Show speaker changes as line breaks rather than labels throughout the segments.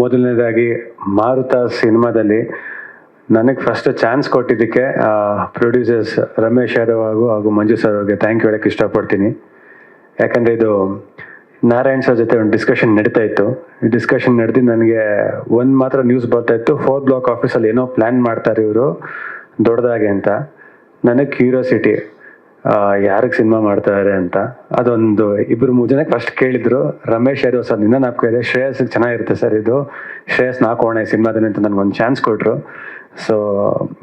ಮೊದಲನೇದಾಗಿ ಮಾರುತ ಸಿನಿಮಾದಲ್ಲಿ ನನಗೆ ಫಸ್ಟ್ ಚಾನ್ಸ್ ಕೊಟ್ಟಿದ್ದಕ್ಕೆ ಪ್ರೊಡ್ಯೂಸರ್ಸ್ ರಮೇಶ್ ಯಾದವ್ ಹಾಗೂ ಹಾಗೂ ಮಂಜು ಸರ್ ಅವ್ರಿಗೆ ಥ್ಯಾಂಕ್ ಯು ಹೇಳಕ್ಕೆ ಇಷ್ಟಪಡ್ತೀನಿ. ಯಾಕಂದರೆ ಇದು ನಾರಾಯಣ್ ಸರ್ ಜೊತೆ ಒಂದು ಡಿಸ್ಕಷನ್ ನಡೀತಾ ಇತ್ತು. ಡಿಸ್ಕಷನ್ ನಡೆದು ನನಗೆ ಒಂದು ಮಾತ್ರ ನ್ಯೂಸ್ ಬರ್ತಾ ಇತ್ತು. ಫೋರ್ ಬ್ಲಾಕ್ ಆಫೀಸಲ್ಲಿ ಏನೋ ಪ್ಲ್ಯಾನ್ ಮಾಡ್ತಾರೆ ಇವರು, ದೊಡ್ಡದಾಗೆ ಅಂತ. ನನಗೆ ಕ್ಯೂರಿಯಾಸಿಟಿ ಯಾರಿಗೆ ಸಿನಿಮಾ ಮಾಡ್ತಾರೆ ಅಂತ. ಅದೊಂದು ಇಬ್ಬರು ಮೂರು ಜನಕ್ಕೆ ಫಸ್ಟ್ ಕೇಳಿದ್ರು, ರಮೇಶ್ ಯಾರು ನಿನ್ನ ನಾಲ್ಕು ಇದೆ. ಶ್ರೇಯಸ್ ಚೆನ್ನಾಗಿರುತ್ತೆ ಸರ್ ಇದು. ಶ್ರೇಯಸ್ ನಾಕೋಣ ಈ ಸಿನಿಮಾದಲ್ಲಿ ಅಂತ ನನಗೊಂದು ಚಾನ್ಸ್ ಕೊಟ್ಟರು so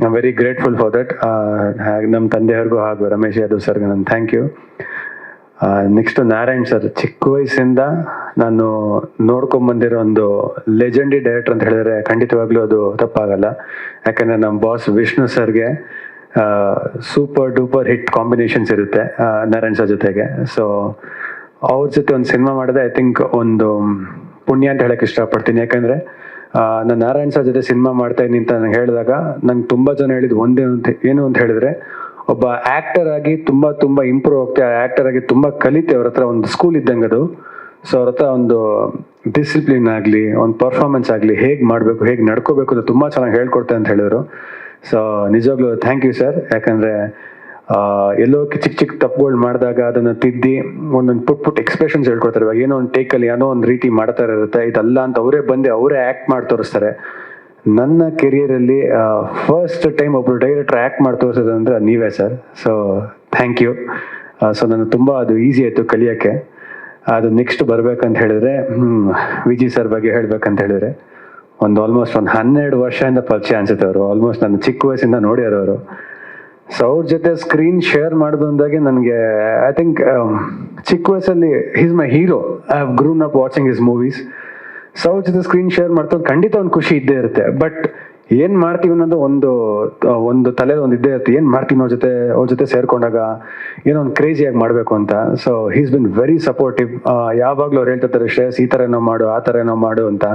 I very grateful for that ನಮ್ಮ ತಂದೆಯವ್ರಿಗೂ ಹಾಗೂ ರಮೇಶ್ ಯಾದವ್ ಸರ್ಗೆ ನಾನು thank you next Narayan sir ಚಿಕ್ಕ ವಯಸ್ಸಿಂದ ನಾನು ನೋಡ್ಕೊಂಬಂದಿರೋ ಒಂದು ಲೆಜೆಂಡಿ ಡೈರೆಕ್ಟರ್ ಅಂತ ಹೇಳಿದ್ರೆ ಖಂಡಿತವಾಗ್ಲೂ ಅದು ತಪ್ಪಾಗಲ್ಲ. ಯಾಕಂದ್ರೆ ನಮ್ಮ ಬಾಸ್ ವಿಷ್ಣು ಸರ್ಗೆ ಸೂಪರ್ ಡೂಪರ್ ಹಿಟ್ ಕಾಂಬಿನೇಷನ್ಸ್ ಇರುತ್ತೆ ನರೇನ್ ಸರ್ ಜೊತೆಗೆ. ಸೊ ಅವ್ರ ಜೊತೆ ಒಂದು ಸಿನಿಮಾ ಮಾಡಿದೆ ಐ ಥಿಂಕ್ ಒಂದು ಪುಣ್ಯ ಅಂತ ಹೇಳಕ್ ಇಷ್ಟಪಡ್ತೀನಿ. ಯಾಕಂದ್ರೆ ನಾನು ನಾರಾಯಣ್ ಸರ್ ಜೊತೆ ಸಿನಿಮಾ ಮಾಡ್ತಾ ಇದ್ದೀನಿ ಅಂತ ನಾನು ಹೇಳಿದಾಗ, ನಂಗೆ ತುಂಬ ಜನ ಹೇಳಿದ್ ಒಂದೇ ಅಂತ ಏನು ಅಂತ ಹೇಳಿದ್ರೆ, ಒಬ್ಬ ಆಕ್ಟರ್ ಆಗಿ ತುಂಬ ತುಂಬ ಇಂಪ್ರೂವ್ ಆಗ್ತಾ ಆಕ್ಟರ್ ಆಗಿ ತುಂಬ ಕಲಿತೆ ಅವ್ರ ಹತ್ರ ಒಂದು ಸ್ಕೂಲ್ ಇದ್ದಂಗೆ ಅದು. ಸೊ ಅವ್ರ ಹತ್ರ ಒಂದು ಡಿಸಿಪ್ಲಿನ್ ಆಗಲಿ, ಒಂದು ಪರ್ಫಾರ್ಮೆನ್ಸ್ ಆಗಲಿ ಹೇಗೆ ಮಾಡಬೇಕು, ಹೇಗೆ ನಡ್ಕೋಬೇಕು ಅಂತ ತುಂಬ ಚೆನ್ನಾಗಿ ಹೇಳ್ಕೊಡ್ತೆ ಅಂತ ಹೇಳಿದ್ರು. ಸೊ ನಿಜವಾಗ್ಲೂ ಥ್ಯಾಂಕ್ ಯು ಸರ್ ಯಾಕಂದ್ರೆ ಎಲ್ಲೋ ಚಿಕ್ಕ ಚಿಕ್ಕ ತಪ್ಪುಗಳು ಮಾಡಿದಾಗ ಅದನ್ನು ತಿದ್ದಿ ಒಂದೊಂದು ಪುಟ್ ಪುಟ್ ಎಕ್ಸ್ಪ್ರೆಷನ್ಸ್ ಹೇಳ್ಕೊಡ್ತಾರೆ. ಇವಾಗ ಏನೋ ಒಂದು ಟೇಕಲ್ಲಿ ಏನೋ ಒಂದು ರೀತಿ ಮಾಡ್ತಾ ಇರುತ್ತೆ, ಇದಲ್ಲ ಅಂತ ಅವರೇ ಬಂದು ಅವರೇ ಆ್ಯಕ್ಟ್ ಮಾಡಿ ತೋರಿಸ್ತಾರೆ. ನನ್ನ ಕೆರಿಯರಲ್ಲಿ ಫಸ್ಟ್ ಟೈಮ್ ಒಬ್ಬರು ಡೈರೆಕ್ಟರ್ ಆ್ಯಕ್ಟ್ ಮಾಡಿ ತೋರಿಸೋದು ಅಂದರೆ ನೀವೇ sir so thank you so ನನಗೆ ತುಂಬ ಅದು ಈಸಿ ಆಯಿತು ಕಲಿಯೋಕ್ಕೆ. ಅದು ನೆಕ್ಸ್ಟ್ ಬರಬೇಕಂತ ಹೇಳಿದ್ರೆ ವಿಜಿ ಸರ್ ಬಗ್ಗೆ ಹೇಳ್ಬೇಕಂತ ಹೇಳಿದ್ರೆ. ಒಂದು ಆಲ್ಮೋಸ್ಟ್ ಒಂದು ಹನ್ನೆರಡು ವರ್ಷದಿಂದ ಪರಿಚಯ ಅನ್ಸುತ್ತೆ ಅವರು. ಆಲ್ಮೋಸ್ಟ್ ನನ್ನ ಚಿಕ್ಕ ವಯಸ್ಸಿಂದ ನೋಡಿರೋರು ಅವರು. ಸೊ ಅವ್ರ ಜೊತೆ ಸ್ಕ್ರೀನ್ ಶೇರ್ ಅಂದಾಗೆ ನನಗೆ ಐ ಥಿಂಕ್ ಚಿಕ್ಕ ವಯಸ್ಸಲ್ಲಿ is my hero I have grown up watching his movies so ಅವ್ರ ಜೊತೆ ಸ್ಕ್ರೀನ್ ಶೇರ್ ಮಾಡ್ತಾ ಖಂಡಿತ ಒಂದು ಖುಷಿ ಇದ್ದೇ ಇರುತ್ತೆ. ಬಟ್ ಏನು ಮಾಡ್ತೀವಿ ಅನ್ನೋದು ಒಂದು ಒಂದು ತಲೆಯಲ್ಲಿ ಒಂದು ಇದ್ದೇ ಇರುತ್ತೆ. ಏನು ಮಾಡ್ತೀವಿ ಅವ್ರ ಜೊತೆ ಅವ್ರ ಜೊತೆ ಸೇರ್ಕೊಂಡಾಗ ಏನೋ ಒಂದು ಕ್ರೇಜಿಯಾಗಿ ಮಾಡಬೇಕು ಅಂತ. So he's been very supportive ಯಾವಾಗಲೂ ಅವ್ರು ಹೇಳ್ತಿರ್ತಾರೆ, ಶ್ರೇಯಸ್ ಈ ತರ ಏನೋ ಮಾಡು, ಆ ತರ ಏನೋ ಮಾಡು ಅಂತ.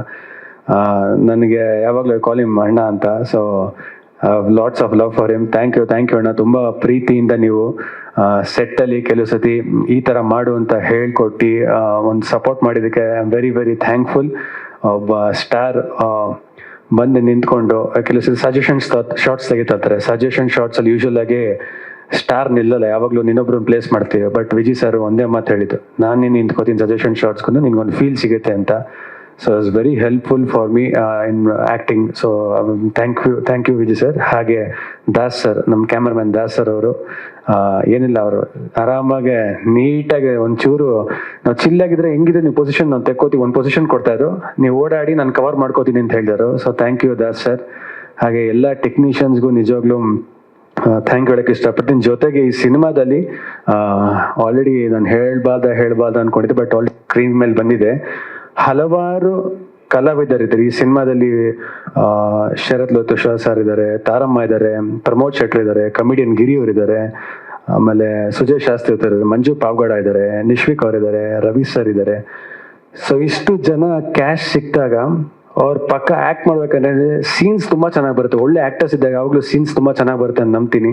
ನನಗೆ ಯಾವಾಗಲೂ ಕಾಲ್ ಹಿಮ್ ಅಣ್ಣ ಅಂತ. So lots of love for him thank you thank you ಅಣ್ಣ. ತುಂಬ ಪ್ರೀತಿಯಿಂದ ನೀವು ಸೆಟ್ಟಲ್ಲಿ ಕೆಲವು ಸತಿ ಈ ಥರ ಮಾಡು ಅಂತ ಹೇಳ್ಕೊಟ್ಟು ಒಂದು ಸಪೋರ್ಟ್ ಮಾಡಿದ್ದಕ್ಕೆ I am very very thankful ಒಬ್ಬ ಸ್ಟಾರ್ ಬಂದು ನಿಂತ್ಕೊಂಡು ಕೆಲವು ಸತಿ ಸಜೆಷನ್ಸ್ ಶಾರ್ಟ್ಸ್ ತೆಗಿತಾರೆ ಸಜೆಷನ್ ಶಾರ್ಟ್ಸಲ್ಲಿ ಯೂಶುವಲ್ ಆಗಿ ಸ್ಟಾರ್ ನಿಲ್ಲಲ್ಲ. ಯಾವಾಗಲೂ ನಿನ್ನೊಬ್ರು ಪ್ಲೇಸ್ ಮಾಡ್ತೀವಿ. ಬಟ್ ವಿಜಿ ಸರ್ ಒಂದೇ ಮಾತು ಹೇಳಿದ್ದು, ನಾನು ನೀನು ನಿಂತ್ಕೋತೀನಿ ಸಜೆಷನ್ ಶಾರ್ಟ್ಸ್ಕೊಂಡು ನಿನ್ಗೊಂದು ಫೀಲ್ ಸಿಗುತ್ತೆ ಅಂತ. So it's very helpful for me in acting so thank you thank you Vijay sir ಹಾಗೆ ದಾಸ್ ಸರ್ ನಮ್ಮ ಕ್ಯಾಮ್ರಾಮನ್ ದಾಸ್ ಸರ್ ಅವರು ಏನಿಲ್ಲ ಅವರು. ಆರಾಮಾಗೆ ನೀಟಾಗಿ ಒಂಚೂರು, ನಾವು ಚಿಲ್ಲಾಗಿದ್ರೆ ಹೆಂಗಿದ್ರೆ ನೀವು ಪೊಸಿಷನ್ ನಾನು ತೆಕ್ಕೋತೀವಿ, ಒಂದು ಪೊಸಿಷನ್ ಕೊಡ್ತಾ ಇದ್ರು. ನೀವು ಓಡಾಡಿ ನಾನು ಕವರ್ ಮಾಡ್ಕೋತೀನಿ ಅಂತ ಹೇಳಿದರು. So thank you Das sir ಹಾಗೆ ಎಲ್ಲ ಟೆಕ್ನಿಷಿಯನ್ಸ್ಗೂ ನಿಜವಾಗ್ಲೂ ಥ್ಯಾಂಕ್ ಹೇಳಕ್ಕೆ ಇಷ್ಟಪಡ್ತೀನಿ. ಜೊತೆಗೆ ಈ ಸಿನಿಮಾದಲ್ಲಿ ಆಲ್ರೆಡಿ ನಾನು ಹೇಳ್ಬಾರ್ದ ಹೇಳ್ಬಾರ್ದ ಅನ್ಕೊಂಡಿದ್ದೆ ಬಟ್ ಆಲ್ರೆಡಿ ಸ್ಕ್ರೀನ್ ಮೇಲೆ ಬಂದಿದೆ. ಹಲವಾರು ಕಲಾವಿದರಿದ್ದಾರೆ. ಈ ಸಿನಿಮಾದಲ್ಲಿ ಶರತ್ ಲೋತುಷಾ ಸರ್ ಇದ್ದಾರೆ, ತಾರಮ್ಮ ಇದ್ದಾರೆ, ಪ್ರಮೋದ್ ಶೆಟ್ರ್ ಇದ್ದಾರೆ ಕಮಿಡಿಯನ್ ಗಿರಿ ಅವರು ಇದ್ದಾರೆ ಆಮೇಲೆ ಸುಜಯ್ ಶಾಸ್ತ್ರಿ ಇದ್ದಾರೆ, ಮಂಜು ಪಾವ್ಗಡ ಇದ್ದಾರೆ, ನಿಶ್ವಿಕ್ ಅವರಿದ್ದಾರೆ ರವಿ ಸರ್ ಇದ್ದಾರೆ. ಸೊ ಇಷ್ಟು ಜನ ಕ್ಯಾಶ್ ಸಿಕ್ಕಿದಾಗ ಅವ್ರ ಪಕ್ಕ ಆಕ್ಟ್ ಮಾಡ್ಬೇಕಂದ್ರೆ ಸೀನ್ಸ್ ತುಂಬಾ ಚೆನ್ನಾಗಿ ಬರುತ್ತೆ. ಒಳ್ಳೆ ಆಕ್ಟರ್ಸ್ ಇದ್ದಾಗ ಯಾವಾಗಲೂ ಸೀನ್ಸ್ ತುಂಬಾ ಚೆನ್ನಾಗಿ ಬರುತ್ತೆ ಅಂತ ನಂಬ್ತೀನಿ.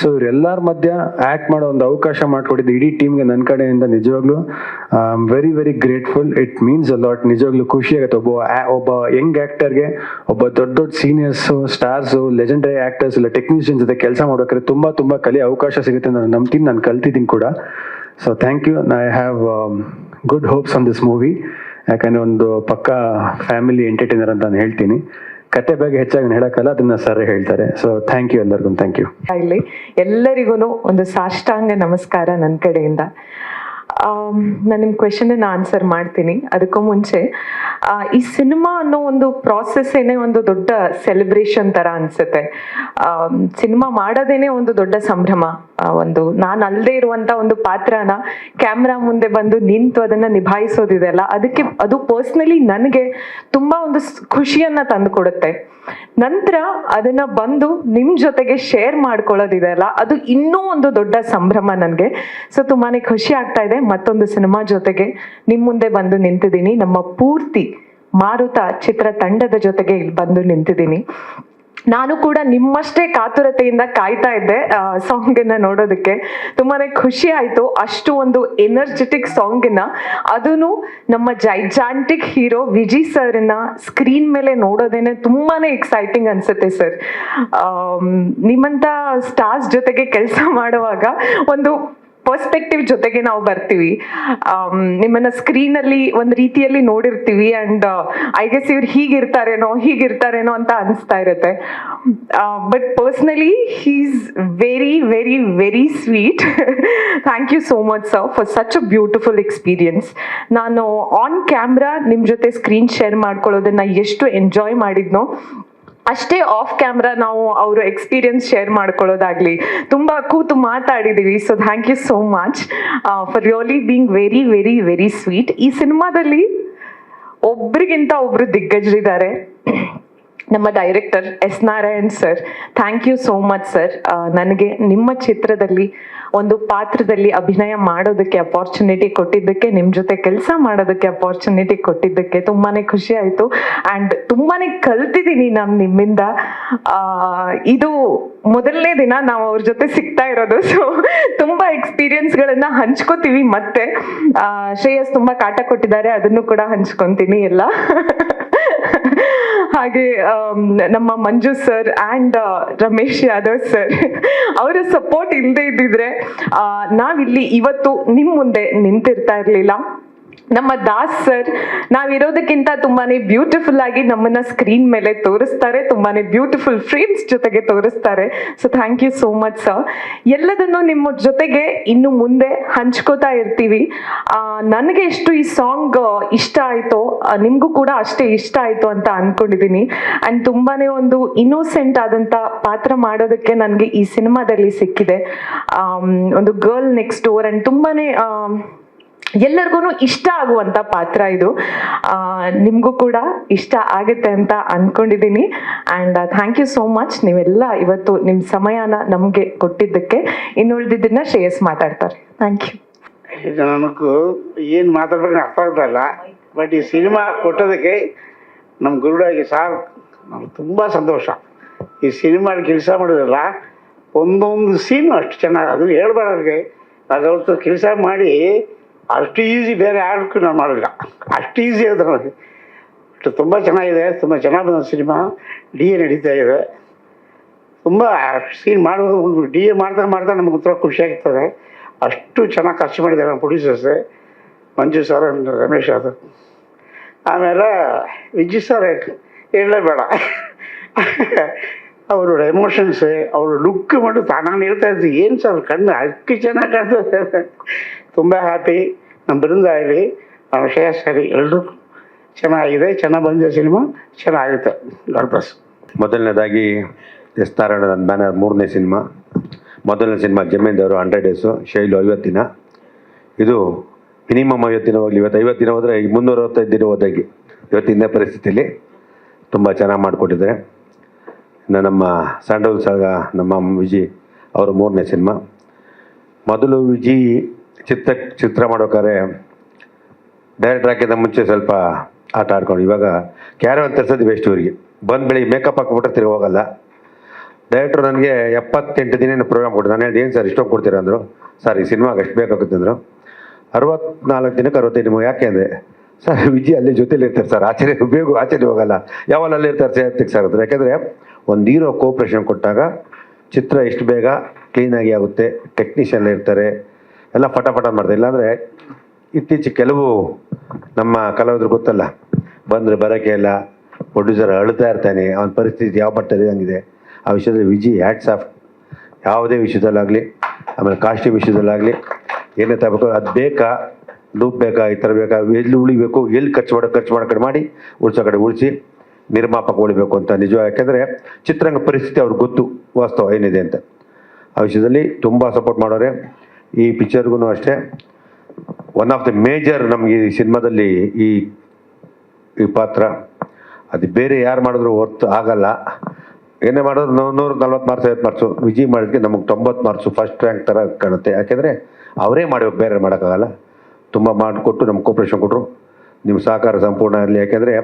ಸೊ ಇವರೆಲ್ಲರ ಮಧ್ಯ ಆಕ್ಟ್ ಮಾಡೋ ಒಂದು ಅವಕಾಶ ಮಾಡ್ಕೊಟ್ಟಿದ್ದು ಇಡೀ ಟೀಮ್ಗೆ ನನ್ನ ಕಡೆಯಿಂದ ನಿಜವಾಗ್ಲೂ very very grateful it means a lot ನಿಜವಾಗ್ಲೂ ಖುಷಿ ಆಗುತ್ತೆ. ಒಬ್ಬ ಒಬ್ಬ ಯಂಗ್ ಆಕ್ಟರ್ಗೆ ಒಬ್ಬ ದೊಡ್ಡ ದೊಡ್ಡ ಸೀನಿಯರ್ಸ್ ಸ್ಟಾರ್ಸ್ ಲೆಜೆಂಡರಿ ಆಕ್ಟರ್ಸ್ ಇಲ್ಲ ಟೆಕ್ನಿಷಿಯನ್ಸ್ ಜೊತೆ ಕೆಲಸ ಮಾಡ್ಬೇಕಾದ್ರೆ ತುಂಬಾ ತುಂಬಾ ಕಲಿ ಅವಕಾಶ ಸಿಗುತ್ತೆ ನಾನು ನಂಬ್ತೀನಿ. ನಾನು ಕಲ್ತಿದ್ದೀನಿ ಕೂಡ. So thank you I have good hopes on this movie ಯಾಕಂದ್ರೆ ಒಂದು ಪಕ್ಕ ಫ್ಯಾಮಿಲಿ ಎಂಟರ್ಟೈನರ್ ಅಂತ ನಾನು ಹೇಳ್ತೀನಿ. ಕತೆ ಬಗ್ಗೆ ಹೆಚ್ಚಾಗಿ ಹೇಳಕ್ಕಲ್ಲ ಅದನ್ನ ಸರ್ ಹೇಳ್ತಾರೆ. ಸೊ ಥ್ಯಾಂಕ್ ಯು ಎಲ್ಲರಿಗೂ ಥ್ಯಾಂಕ್ ಯು
ಇಲ್ಲಿ ಎಲ್ಲರಿಗೂ ಒಂದು ಸಾಷ್ಟಾಂಗ ನಮಸ್ಕಾರ ನನ್ನ ಕಡೆಯಿಂದ. ನಾನು ನಿಮ್ಮ ಕ್ವೆಶನ್ ಆನ್ಸರ್ ಮಾಡ್ತೀನಿ. ಅದಕ್ಕೂ ಮುಂಚೆ ಈ ಸಿನಿಮಾ ಅನ್ನೋ ಒಂದು ಪ್ರಾಸೆಸ್ ಏನೇ ಒಂದು ದೊಡ್ಡ ಸೆಲೆಬ್ರೇಷನ್ ತರ ಅನ್ಸುತ್ತೆ. ಸಿನಿಮಾ ಮಾಡೋದೇನೆ ಒಂದು ದೊಡ್ಡ ಸಂಭ್ರಮ. ಒಂದು ನಾನು ಅಲ್ಲದೆ ಇರುವಂತ ಒಂದು ಪಾತ್ರನ ಕ್ಯಾಮ್ರಾ ಮುಂದೆ ಬಂದು ನಿಂತು ಅದನ್ನ ನಿಭಾಯಿಸೋದಿದೆಯಲ್ಲ ಅದಕ್ಕೆ, ಅದು ಪರ್ಸ್ನಲಿ ನನಗೆ ತುಂಬಾ ಒಂದು ಖುಷಿಯನ್ನ ತಂದು ಕೊಡುತ್ತೆ ನಂತರ ಅದನ್ನ ಬಂದು ನಿಮ್ಮ ಜೊತೆಗೆ ಶೇರ್ ಮಾಡ್ಕೊಳ್ಳೋದಿದೆಯಲ್ಲ, ಅದು ಇನ್ನೂ ಒಂದು ದೊಡ್ಡ ಸಂಭ್ರಮ ನನಗೆ. ಸೊ ತುಂಬಾನೇ ಖುಷಿ ಆಗ್ತಾ ಇದೆ. ಮತ್ತೊಂದು ಸಿನಿಮಾ ಜೊತೆಗೆ ನಿಮ್ಮ ಮುಂದೆ ಬಂದು ನಿಂತಿದ್ದೀನಿ. ನಮ್ಮ ಪೂರ್ತಿ ಮಾರುತ ಚಿತ್ರ ತಂಡದ ಜೊತೆಗೆ ಇಲ್ಲಿ ಬಂದು ನಿಂತಿದ್ದೀನಿ. ನಾನು ಕೂಡ ನಿಮ್ಮಷ್ಟೇ ಕಾತುರತೆಯಿಂದ ಕಾಯ್ತಾ ಇದ್ದೆ ಸಾಂಗ್ ಅನ್ನ ನೋಡೋದಕ್ಕೆ. ತುಂಬಾನೇ ಖುಷಿ ಆಯ್ತು. ಅಷ್ಟು ಒಂದು ಎನರ್ಜೆಟಿಕ್ ಸಾಂಗ್ ಅನ್ನ ಅದನ್ನು ನಮ್ಮ ಜೈಜಾಂಟಿಕ್ ಹೀರೋ ವಿಜಯ್ ಸರ್ನ ಸ್ಕ್ರೀನ್ ಮೇಲೆ ನೋಡೋದೇನೆ ತುಂಬಾನೇ ಎಕ್ಸೈಟಿಂಗ್ ಅನ್ಸುತ್ತೆ ಸರ್. ನಿಮ್ಮಂತ ಸ್ಟಾರ್ಸ್ ಜೊತೆಗೆ ಕೆಲಸ ಮಾಡುವಾಗ ಒಂದು ಪರ್ಸ್ಪೆಕ್ಟಿವ್ ಜೊತೆಗೆ ನಾವು ಬರ್ತೀವಿ. ನಿಮ್ಮನ್ನ ಸ್ಕ್ರೀನ್ ಅಲ್ಲಿ ಒಂದ್ ರೀತಿಯಲ್ಲಿ ನೋಡಿರ್ತೀವಿ ಅಂಡ್ ಐ ಗೆಸ್ ಇವ್ರು ಹೀಗಿರ್ತಾರೇನೋ ಹೀಗಿರ್ತಾರೇನೋ ಅಂತ ಅನಿಸ್ತಾ ಇರುತ್ತೆ. But personally he's very very very sweet thank you so much sir for such a beautiful experience ನಾನು ಆನ್ ಕ್ಯಾಮ್ರಾ ನಿಮ್ಮ ಜೊತೆ ಸ್ಕ್ರೀನ್ ಶೇರ್ ಮಾಡ್ಕೊಳ್ಳೋದನ್ನ ಎಷ್ಟು ಎಂಜಾಯ್ ಮಾಡಿದ್ನೋ ಅಷ್ಟೇ ಆಫ್ ಕ್ಯಾಮ್ರಾ ನಾವು ಅವರು ಎಕ್ಸ್ಪೀರಿಯನ್ಸ್ ಶೇರ್ ಮಾಡ್ಕೊಳ್ಳೋದಾಗ್ಲಿ. ತುಂಬಾ ಕೂತು ಮಾತಾಡಿದೀವಿ. So thank you so much for really being very very very sweet ಈ ಸಿನಿಮಾದಲ್ಲಿ ಒಬ್ರಿಗಿಂತ ಒಬ್ರು ದಿಗ್ಗಜರಿದ್ದಾರೆ. ನಮ್ಮ director S Narayan sir thank you so much sir ನನಗೆ ನಿಮ್ಮ ಚಿತ್ರದಲ್ಲಿ ಒಂದು ಪಾತ್ರದಲ್ಲಿ ಅಭಿನಯ ಮಾಡೋದಕ್ಕೆ ಅಪಾರ್ಚುನಿಟಿ ಕೊಟ್ಟಿದ್ದಕ್ಕೆ ನಿಮ್ಮ ಜೊತೆ ಕೆಲಸ ಮಾಡೋದಕ್ಕೆ ಅಪಾರ್ಚುನಿಟಿ ಕೊಟ್ಟಿದ್ದಕ್ಕೆ ತುಂಬಾನೇ ಖುಷಿ ಆಯಿತು. ಆ್ಯಂಡ್ ತುಂಬಾನೇ ಕಲ್ತಿದ್ದೀನಿ ನಾನು ನಿಮ್ಮಿಂದ. ಇದು ಮೊದಲನೇ ದಿನ ನಾವು ಅವ್ರ ಜೊತೆ ಸಿಗ್ತಾ ಇರೋದು. ಸೊ ತುಂಬಾ ಎಕ್ಸ್ಪೀರಿಯನ್ಸ್ಗಳನ್ನ ಹಂಚ್ಕೋತೀವಿ ಮತ್ತೆ. ಶ್ರೇಯಸ್ ತುಂಬಾ ಕಾಟ ಕೊಟ್ಟಿದ್ದಾರೆ, ಅದನ್ನು ಕೂಡ ಹಂಚ್ಕೊಂತೀನಿ ಎಲ್ಲ. ಹಾಗೆ ನಮ್ಮ Manju sir and Ramesh Yadav sir, ಅವರ ಸಪೋರ್ಟ್ ಇಲ್ಲದೆ ಇದ್ದಿದ್ರೆ ನಾವಿಲ್ಲಿ ಇವತ್ತು ನಿಮ್ಮ ಮುಂದೆ ನಿಂತಿರ್ತಾ ಇರಲಿಲ್ಲ. ನಮ್ಮ ದಾಸ್ ಸರ್ ನಾವಿರೋದಕ್ಕಿಂತ ತುಂಬಾನೇ ಬ್ಯೂಟಿಫುಲ್ ಆಗಿ ನಮ್ಮನ್ನ ಸ್ಕ್ರೀನ್ ಮೇಲೆ ತೋರಿಸ್ತಾರೆ, ತುಂಬಾನೇ ಬ್ಯೂಟಿಫುಲ್ ಫ್ರೇಮ್ಸ್ ಜೊತೆಗೆ ತೋರಿಸ್ತಾರೆ. So thank you so much sir ಎಲ್ಲದನ್ನು ನಿಮ್ಮ ಜೊತೆಗೆ ಇನ್ನು ಮುಂದೆ ಹಂಚ್ಕೋತಾ ಇರ್ತೀವಿ. ನನಗೆ ಎಷ್ಟು ಈ ಸಾಂಗ್ ಇಷ್ಟ ಆಯ್ತೋ ನಿಮಗೂ ಕೂಡ ಅಷ್ಟೇ ಇಷ್ಟ ಆಯ್ತು ಅಂತ ಅನ್ಕೊಂಡಿದೀನಿ. ಅಂಡ್ ತುಂಬಾನೇ ಒಂದು ಇನ್ನೋಸೆಂಟ್ ಆದಂತ ಪಾತ್ರ ಮಾಡೋದಕ್ಕೆ ನನಗೆ ಈ ಸಿನಿಮಾದಲ್ಲಿ ಸಿಕ್ಕಿದೆ. ಒಂದು ಗರ್ಲ್ ನೆಕ್ಸ್ಟ್ ಡೋರ್ ಅಂಡ್ ತುಂಬಾನೇ ಎಲ್ಲರಿಗೂ ಇಷ್ಟ ಆಗುವಂತ ಪಾತ್ರ ಇದು. ನಿಮಗೂ ನಿಮ್ಗೂ ಕೂಡ ಇಷ್ಟ ಆಗುತ್ತೆ ಅಂತ ಅನ್ಕೊಂಡಿದ್ದೀನಿ and thank you so much ನೀವೆಲ್ಲ ಇವತ್ತು ನಿಮ್ಮ ಸಮಯನ ನಮಗೆ ಕೊಟ್ಟಿದ್ದಕ್ಕೆ ಇನ್ನುಳಿದಿದ್ದನ್ನ ಶ್ರೇಯಸ್ ಮಾತಾಡ್ತಾರೆ. ಥ್ಯಾಂಕ್ ಯು
ಇದು ನನಗೂ ಏನು ಮಾತಾಡ್ಬೇಕು ಅರ್ಥ ಆಗ್ತಾ ಇಲ್ಲ. ಬಟ್ ಈ ಸಿನಿಮಾ ಕೊಟ್ಟೋದಕ್ಕೆ ನಮ್ಮ ಗುರುಡಾಗಿ ಸಾರ್ ನಮ್ಗೆ ತುಂಬ ಸಂತೋಷ. ಈ ಸಿನಿಮಾ ಕೆಲಸ ಮಾಡಿದ್ರಲ್ಲ ಒಂದೊಂದು ಸೀನು ಅಷ್ಟು ಚೆನ್ನಾಗಿ ಅದು ಹೇಳ್ಬಾರ್ದು ಅವ್ರಿಗೆ. ಕೆಲಸ ಮಾಡಿ ಅಷ್ಟು ಈಸಿ, ಬೇರೆ ಯಾರಕ್ಕೂ ನಾನು ಮಾಡಿಲ್ಲ. ಅಷ್ಟು ಈಸಿ ಅದು ನನಗೆ ಅಷ್ಟು ತುಂಬ ಚೆನ್ನಾಗಿದೆ, ತುಂಬ ಚೆನ್ನಾಗಿ ಬಂದ ಸಿನಿಮಾ. ಡಿ ಎ ನಡೀತಾ ಇದೆ. ತುಂಬ ಸೀನ್ ಮಾಡೋದು ಡಿ ಎ ಮಾಡ್ತಾ ಮಾಡ್ತಾ ನಮ್ಗೆ ಒಂಥರ ಖುಷಿ ಆಗ್ತದೆ. ಅಷ್ಟು ಚೆನ್ನಾಗಿ ಖರ್ಚು ಮಾಡಿದ್ದಾರೆ ನಮ್ಮ ಪ್ರೊಡ್ಯೂಸರ್ಸ್ ಮಂಜು ಸರ್ ರಮೇಶ್ ಅದು. ಆಮೇಲೆ ವಿಜಯ್ ಸರ್ ಹೇಳಲೇಬೇಡ ಅವರು ಎಮೋಷನ್ಸ್ ಅವರ ಲುಕ್ ಮಾಡಿ ನಾನು ಹೇಳ್ತಾ ಇದ್ದೆ, ಏನು ಸರ್ ಕಣ್ಣು ಅಕ್ಕಿ ಚೆನ್ನಾಗಿ ಕಾಣ್ತದೆ ತುಂಬ ಹ್ಯಾಪಿ ನಮ್ಮ ಬೃಂದ ಆಗಲಿ ನಮ್ಮ ಶ್ರೇಯಸ್ ಸರಿ ಎಲ್ಲರೂ ಚೆನ್ನಾಗಿದೆ, ಚೆನ್ನಾಗಿ ಬಂದಿದೆ ಸಿನಿಮಾ ಚೆನ್ನಾಗಿತ್ತು ಬ್ಲೆಸ್
ಮೊದಲನೇದಾಗಿ, ಎಸ್ ನನ್ನ ಬ್ಯಾನರ್ ಮೂರನೇ ಸಿನಿಮಾ ಮೊದಲನೇ ಸಿನಿಮಾ ಜಮೀನ್ದವರು ಹಂಡ್ರೆಡ್ ಡೇಸು ಶೈಲು ಐವತ್ತಿನ. ಇದು ಮಿನಿಮಮ್ ಐವತ್ತು ದಿನ ಹೋಗಲಿ, ಇವತ್ತು ಐವತ್ತು ದಿನ ಹೋದರೆ ಈಗ ಮುನ್ನೂರ ಅರವತ್ತೈದು ದಿನ ಹೋದಾಗಿ. ಇವತ್ತಿನ ಪರಿಸ್ಥಿತಿಯಲ್ಲಿ ತುಂಬ ಚೆನ್ನಾಗಿ ಮಾಡಿಕೊಟ್ಟಿದ್ದಾರೆ. ಇನ್ನು ನಮ್ಮ ಸ್ಯಾಂಡಲ್ ಸಾಗ ನಮ್ಮ ವಿಜಿ ಅವರ ಮೂರನೇ ಸಿನಿಮಾ. ಮೊದಲು ವಿಜಿ ಚಿತ್ರ ಚಿತ್ರ ಮಾಡ್ಬೇಕಾದ್ರೆ ಡೈರೆಕ್ಟರ್ ಹಾಕಿದ ಮುಂಚೆ ಸ್ವಲ್ಪ ಆಟ ಆಡ್ಕೊಂಡು, ಇವಾಗ ಕ್ಯಾರವನ್ ತರಿಸೋದು ಬೆಸ್ಟ್ ಇವರಿಗೆ. ಬಂದ ಬೆಳಿಗ್ಗೆ ಮೇಕಪ್ ಹಾಕ್ಬಿಟ್ರೆ ತಿರುಗಿ ಹೋಗಲ್ಲ. ಡೈರೆಕ್ಟ್ರು ನನಗೆ ಎಪ್ಪತ್ತೆಂಟು ದಿನ ಪ್ರೋಗ್ರಾಮ್ ಕೊಟ್ಟು ನಾನು ಹೇಳಿದೆ, ಏನು ಸರ್ ಇಷ್ಟೊಂದು ಕೊಡ್ತೀರ? ಅಂದರು. ಸರ್, ಈ ಸಿನಿಮಾಗೆ ಎಷ್ಟು ಬೇಕಾಗುತ್ತೆ ಅಂದರು. ಅರವತ್ನಾಲ್ಕು ದಿನಕ್ಕೆ ಅರವತ್ತೈದು ನಿಮಗೆ ಯಾಕೆ ಅಂದರೆ ಸರ್, ವಿಜಿ ಅಲ್ಲಿ ಜೊತೆಲಿ ಇರ್ತಾರೆ ಸರ್. ಆಚೆ, ಬೇಗ ಆಚೆ ಹೋಗಲ್ಲ. ಯಾವಾಗ ಅಲ್ಲಿ ಇರ್ತಾರೆ ಸರ್ ಅಂತಾರೆ ಯಾಕೆಂದರೆ ಒಂದು ಹೀರೋ ಕೋಪ್ರೇಷನ್ ಕೊಟ್ಟಾಗ ಚಿತ್ರ ಎಷ್ಟು ಬೇಗ ಕ್ಲೀನಾಗಿ ಆಗುತ್ತೆ ಟೆಕ್ನಿಷಿಯನ್ ಇರ್ತಾರೆ, ಎಲ್ಲ ಫಟಾಫಟ ಫಟ ಮಾಡ್ತಾರೆ. ಇಲ್ಲಾಂದರೆ ಇತ್ತೀಚೆಗೆ ಕೆಲವು ನಮ್ಮ ಕಲಾವಿದರು ಗೊತ್ತಲ್ಲ, ಬಂದರೆ ಬರೋಕ್ಕೆ ಇಲ್ಲ ಪ್ರೊಡ್ಯೂಸರ್ ಅಳ್ತಾ ಇರ್ತಾನೆ, ಅವನ ಪರಿಸ್ಥಿತಿ ಯಾವ ಮಟ್ಟದಲ್ಲಿ ಹಂಗಿದೆ, ಆ ವಿಷಯದಲ್ಲಿ ವಿಜಿ ಹ್ಯಾಟ್ಸ್ ಆಫ್ ಯಾವುದೇ ವಿಷಯದಲ್ಲಾಗಲಿ, ಆಮೇಲೆ ಕಾಸ್ಟ್ಯೂಮ್ ವಿಷಯದಲ್ಲಾಗಲಿ, ಏನೇ ತಗೋಬೇಕು ಅದು ಬೇಕಾ ಲೂಪ್ ಬೇಕಾ, ಈ ಥರ ಬೇಕಾ, ಎಲ್ಲಿ ಉಳಿಬೇಕು, ಎಲ್ಲಿ ಖರ್ಚು ಮಾಡೋ ಖರ್ಚು ಮಾಡೋ ಕಡೆ ಮಾಡಿ, ಉಳಿಸೋ ಕಡೆ ಉಳಿಸಿ ನಿರ್ಮಾಪಕ ಉಳಿಬೇಕು ಅಂತ ನಿಜ. ಯಾಕೆಂದರೆ ಚಿತ್ರರಂಗ ಪರಿಸ್ಥಿತಿ ಅವ್ರಿಗೆ ಗೊತ್ತು, ವಾಸ್ತವ ಏನಿದೆ ಅಂತ. ಆ ವಿಷಯದಲ್ಲಿ ತುಂಬ ಸಪೋರ್ಟ್ ಮಾಡೋರೆ. ಈ ಪಿಕ್ಚರ್ಗೂ ಅಷ್ಟೇ. ಒನ್ ಆಫ್ ದ ಮೇಜರ್ ನಮಗೆ ಈ ಸಿನಿಮಾದಲ್ಲಿ ಈ ಈ ಪಾತ್ರ. ಅದು ಬೇರೆ ಯಾರು ಮಾಡಿದ್ರು ಹೊರ್ತು ಆಗಲ್ಲ. ಏನೇ ಮಾಡಿದ್ರು ನೂರ ನಲ್ವತ್ತು ಮಾರ್ಕ್ಸ್ ಐವತ್ತು ಮಾರ್ಕ್ಸು. ಮಾಡಿದ್ಕೆ ನಮಗೆ ತೊಂಬತ್ತು ಮಾರ್ಕ್ಸು ಫಸ್ಟ್ ರ್ಯಾಂಕ್ ಥರ ಕಾಣುತ್ತೆ. ಯಾಕೆಂದರೆ ಅವರೇ ಮಾಡಬೇಕು ಬೇರೆ ಮಾಡೋಕ್ಕಾಗಲ್ಲ. ತುಂಬ ಮಾಡಿಕೊಟ್ಟು ನಮ್ಗೆ ಕೋಪ್ರೇಷನ್ ಕೊಟ್ಟರು ನಿಮ್ಮ ಸಹಕಾರ ಸಂಪೂರ್ಣ ಇರಲಿ. ಯಾಕೆಂದರೆ